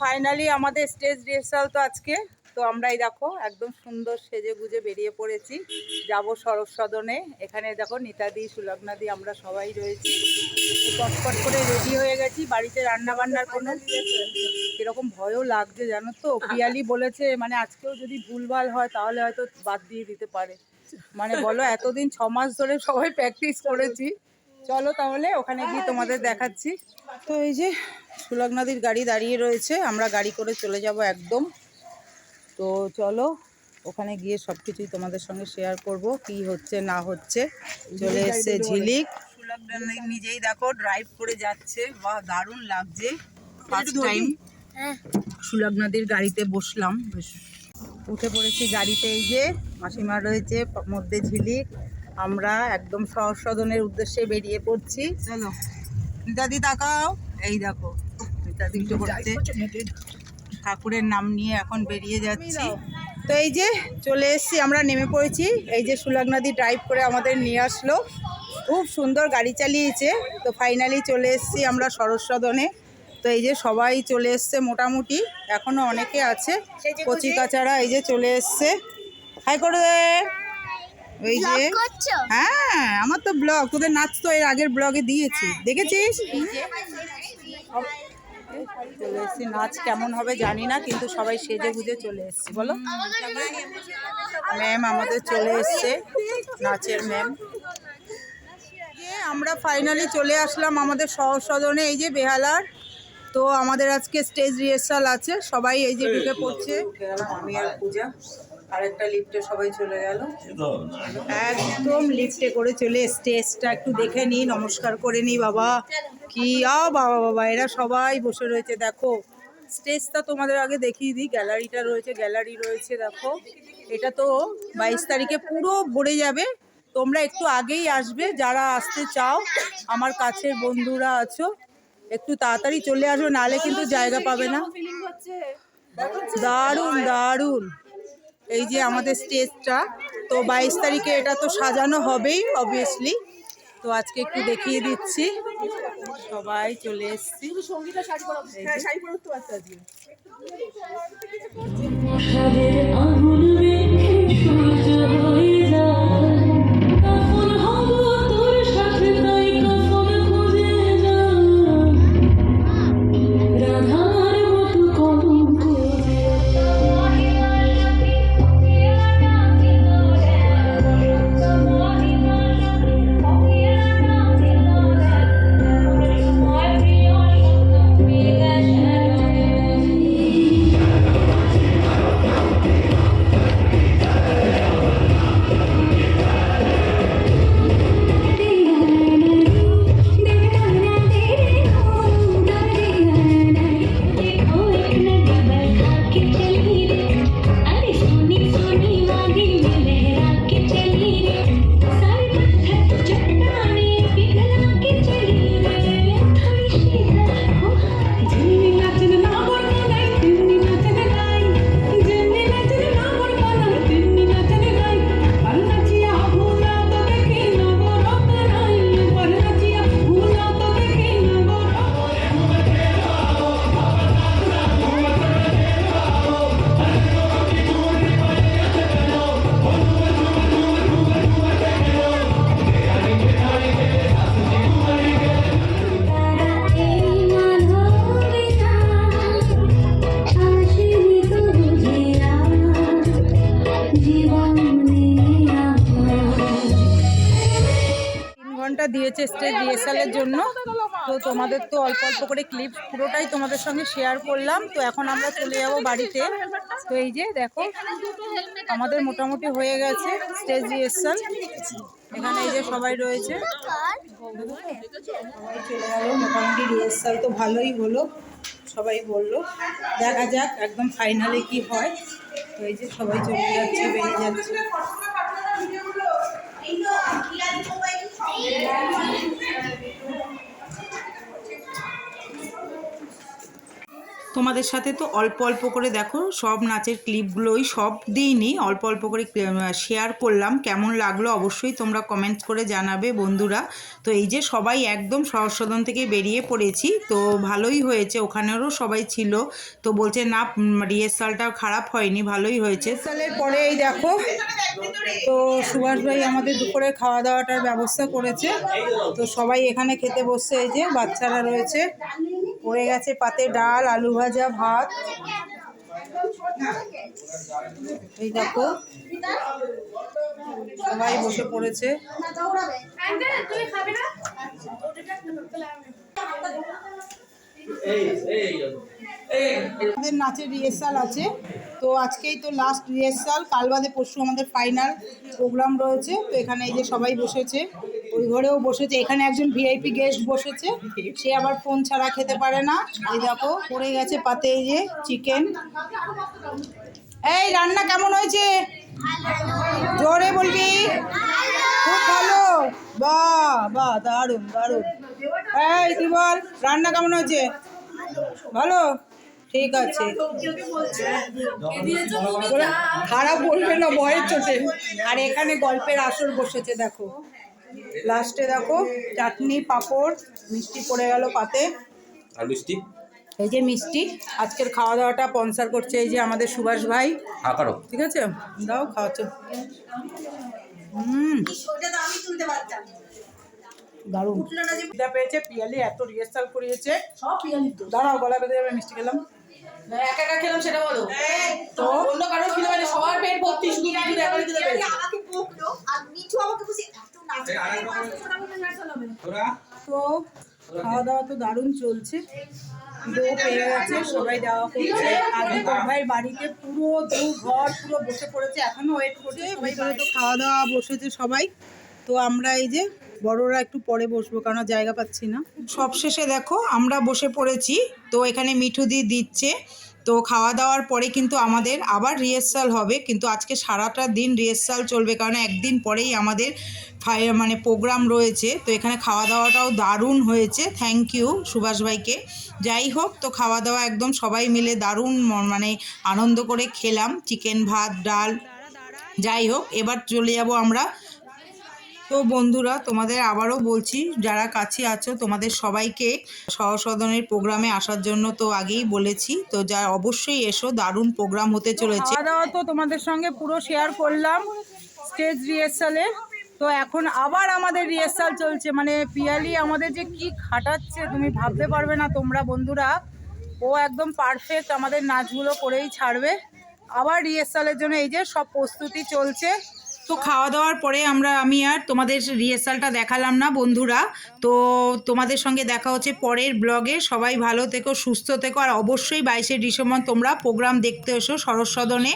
Finally আমাদের stage rehearsal তো আজকে। তো আমরাই দেখো, একদম সুন্দর সেজে গুজে বেরিয়ে পড়েছি। যাব সরব সদনে এখানে দেখো নিতাদি সুলগ্নাদি আমরা সবাই রয়েছি। চটপট করে রেডি হয়ে গেছি। বাড়িতে রান্না বান্নার কোনো এরকম ভয়ও লাগছে জানো তো? পিয়ালি বলেছে মানে আজকেও যদি ভুলভাল হয়, তাহলে হয়তো বাদ দিয়ে দিতে পারে। মানে বলো, এতদিন ছ মাস ধরে সবাই প্র্যাকটিস করেছি। চলো তাহলে ওখানে গিয়ে তোমাদের দেখাচ্ছি। তো এই যে সুলগ নদীর গাড়ি দাঁড়িয়ে রয়েছে আমরা গাড়ি করে চলে যাব একদম। তো চলো ওখানে গিয়ে সব কিছুই তোমাদের সঙ্গে শেয়ার করব কি হচ্ছে না হচ্ছে। চলে এসছে ঝিলিক। সুলগ নিজেই দেখো ড্রাইভ করে যাচ্ছে। বা দারুণ লাগছে। ফার্স্ট টাইম সুলগ নদীর গাড়িতে বসলাম বেশ। উঠে পড়েছি গাড়িতে এই যে মাসিমা রয়েছে মধ্যে ঝিলিক। আমরা একদম সদনের উদ্দেশ্যে বেরিয়ে পড়ছি। চলো মিতাদি তাকাও। এই দেখো ঠাকুরের নাম নিয়ে এখন বেরিয়ে যাচ্ছি। তো এই যে চলে এসেছি আমরা নেমে পড়েছি। এই যে সুলাগনাদি ড্রাইভ করে আমাদের নিয়ে আসলো। খুব সুন্দর গাড়ি চালিয়েছে। তো ফাইনালি চলে এসেছি আমরা সরস সদনে তো এই যে সবাই চলে এসছে মোটামুটি। এখনও অনেকে আছে। কচি কাচারা এই যে চলে এসছে। হাই করে এই যে হ্যাঁ আমার তো ব্লগ তোদের নাচ তো এর আগের ব্লগে দিয়েছি। দেখেছিস? চলে এসেছি নাচ কেমন হবে জানি না কিন্তু সবাই সেজে গুজে চলে এসেছি বলো। ম্যাম আমাদের চলে এসছে নাচের ম্যাম আমরা ফাইনালি চলে আসলাম আমাদের সহজ সদনে এই যে বেহালার। তো আমাদের আজকে স্টেজ রিহার্সাল আছে সবাই এই যে ঢুকে পড়ছে। আমি আর পূজা। আরেকটা লিফটে সবাই চলে গেল। একদম। লিফটে করে চলে স্টেজটা একটু দেখে নিই নমস্কার করে নিই বাবা। কি আ বাবা বাবা এরা সবাই বসে রয়েছে দেখো। স্টেজটা তোমাদের আগে দেখিয়ে দিই গ্যালারিটা রয়েছে গ্যালারি রয়েছে দেখো। এটা তো বাইশ তারিখে পুরো ভরে যাবে। তোমরা একটু আগেই আসবে যারা আসতে চাও আমার কাছের বন্ধুরা আছো একটু তাড়াতাড়ি চলে আসবে নালে কিন্তু জায়গা পাবে না। দারুণ দারুণ। এই যে আমাদের স্টেজটা তো বাইশ তারিখে এটা তো সাজানো হবেই অবভিয়াসলি তো আজকে একটু দেখিয়ে দিচ্ছি। সবাই চলে এসছি। আগুন দিয়েছে স্টেজ রিহার্সালের জন্য। তো তোমাদের তো অল্প অল্প করে ক্লিপ পুরোটাই তোমাদের সঙ্গে শেয়ার করলাম। তো এখন আমরা চলে যাব বাড়িতে। তো এই যে দেখো, আমাদের মোটামুটি হয়ে গেছে স্টেজ রিহার্সাল। এখানে এই যে সবাই রয়েছে। সবাই চলে গেল। মোটামুটি রিহার্সাল তো ভালোই হলো, সবাই বলল। দেখা যাক একদম ফাইনালে কি হয়। তো এই যে সবাই চলে যাচ্ছে, বেরিয়ে যাচ্ছে। তো তোমাদের সাথে তো অল্প অল্প করে দেখো, সব নাচের ক্লিপগুলোই সব দিইনি, অল্প অল্প করে শেয়ার করলাম। কেমন লাগল অবশ্যই তোমরা কমেন্টস করে জানাবে বন্ধুরা। তো এই যে সবাই একদম সদন থেকে বেরিয়ে পড়েছি, তো ভালোই হয়েছে, ওখানেরও সবাই ছিল। তো বলছে, না রিহার্সালটা খারাপ হয়নি, ভালোই হয়েছে। সালের পরে এই দেখো, তো সুভাষ ভাই আমাদের দুপুরে খাওয়া দাওয়াটার ব্যবস্থা করেছে। তো সবাই এখানে খেতে বসছে, এই যে বাচ্চারা রয়েছে। পড়ে গেছে পাতে ডাল, আলু ভাজা, ভাত। এই দেখো, সবাই বসে পড়েছে। আমাদের নাচের রিহার্সাল আছে। তো আজকেই তো লাস্ট রিহার্সাল কাল বাদে পরশু আমাদের ফাইনাল প্রোগ্রাম রয়েছে। তো এখানে এই যে সবাই বসেছে, ওই ঘরেও বসেছে। এখানে একজন ভিআইপি গেস্ট বসেছে, সে আবার ফোন ছাড়া খেতে পারে না। এই দেখো, পড়ে গেছে পাতে এই যে চিকেন এই রান্না কেমন হয়েছে? জোরে বলবি। খুব ভালো। বাহ বাহ, দারুণ দারুণ। এই তুই বল, রান্না কেমন হয়েছে? ভালো? ঠিক আছে। খারাপ বলবে না ভয়ের চোটে। আর এখানে গল্পের আসর বসেছে দেখো। লাস্টে দেখো চাটনি পাঁপড় মিষ্টি পড়ে গেল পাতে। আর মিষ্টি? এই যে মিষ্টি আজকের খাওয়া দাওয়াটা স্পন্সার করছে এই যে আমাদের সুভাষ ভাই। হা করো। ঠিক আছে? দাও খাওয়াচ্ছ। হুম। দারুণ। পেয়েছে পিয়ালি এত রিহার্সাল করিয়েছে। সব পিয়ালি তো। দাঁড়াও গলা বেঁধে যাবে মিষ্টি খেলাম। একা একা খেলাম সেটা বলো। তো অন্য কারও খিদে পাইনি সবার পেট ভর্তি শুধু শুধু একা খিদে পেয়েছে আমাকে বকলো আর মিঠু আমাকে বলছে এত নাচ তো খাওয়া দাওয়া তো দারুণ চলছে। দো পেয়ে গেছে সবাই দেওয়া করছে। আর দীপক বাড়িতে পুরো দু ঘর পুরো বসে পড়েছে এখনও ওয়েট করছে তো খাওয়া দাওয়া বসেছে সবাই। তো আমরা এই যে বড়রা একটু পরে বসবো, কারণ জায়গা পাচ্ছি না। সবশেষে দেখো, আমরা বসে পড়েছি। তো এখানে মিঠু দি দিচ্ছে। তো খাওয়া দাওয়ার পরে কিন্তু আমাদের আবার রিহার্সাল হবে। কিন্তু আজকে সারাটা দিন রিহার্সাল চলবে, কারণ একদিন পরেই আমাদের মানে প্রোগ্রাম রয়েছে। তো এখানে খাওয়া দাওয়াটাও দারুণ হয়েছে। থ্যাংক ইউ সুভাষ ভাইকে। যাই হোক, তো খাওয়া দাওয়া একদম সবাই মিলে দারুণ মানে আনন্দ করে খেলাম। চিকেন ভাত, ডাল। যাই হোক, এবার চলে যাব আমরা তো বন্ধুরা, তোমাদের আবারও বলছি, যারা কাছে আছো, তোমাদের সবাইকে সহসদনের প্রোগ্রামে আসার জন্য তো আগেই বলেছি। তো যা, অবশ্যই এসো, দারুণ প্রোগ্রাম হতে চলেছে। তো তোমাদের সঙ্গে পুরো শেয়ার করলাম স্টেজ রিহার্সালে তো এখন আবার আমাদের রিহার্সাল চলছে। মানে পিয়ালি আমাদের যে কি খাটাচ্ছে, তুমি ভাবতে পারবে না তোমরা বন্ধুরা। ও একদম পারফেক্ট আমাদের নাচগুলো করেই ছাড়বে। আবার রিহার্সালের জন্য এই যে সব প্রস্তুতি চলছে। তো খাওয়া দাওয়ার পরে আমরা, আমি আর তোমাদের রিহার্সালটা দেখালাম না বন্ধুরা। তো তোমাদের সঙ্গে দেখা হচ্ছে পরের ব্লগে। সবাই ভালো থেকো, সুস্থ থেকো। আর অবশ্যই বাইশে ডিসেম্বর তোমরা প্রোগ্রাম দেখতে এসো সরস্বদনে